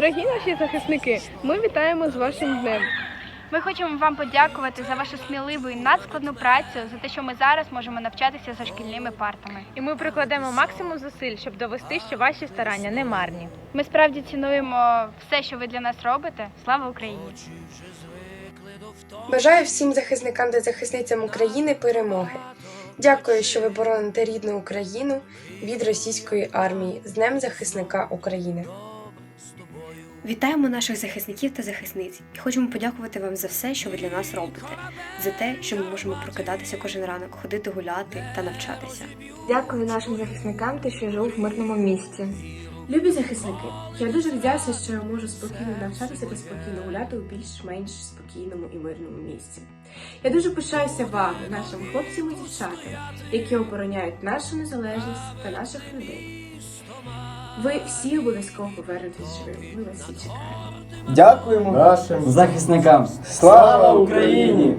Дорогі наші захисники, ми вітаємо з вашим днем. Ми хочемо вам подякувати за вашу сміливу і надскладну працю, за те, що ми зараз можемо навчатися за шкільними партами. І ми прикладемо максимум зусиль, щоб довести, що ваші старання не марні. Ми справді цінуємо все, що ви для нас робите. Слава Україні! Бажаю всім захисникам та захисницям України перемоги. Дякую, що ви бороните рідну Україну від російської армії з Днем захисника України. Вітаємо наших захисників та захисниць і хочемо подякувати вам за все, що ви для нас робите, за те, що ми можемо прокидатися кожен ранок, ходити гуляти та навчатися. Дякую нашим захисникам та що живу в мирному місті. Любі захисники, я дуже вдячна, що я можу спокійно навчатися та спокійно гуляти у більш-менш спокійному і мирному місці. Я дуже пишаюся вами, нашими хлопцями і дівчатами, які обороняють нашу незалежність та наших людей. Ви всі обов'язково повернетесь живими. Ми вас всі чекаємо. Дякуємо Нашим захисникам. Слава Україні!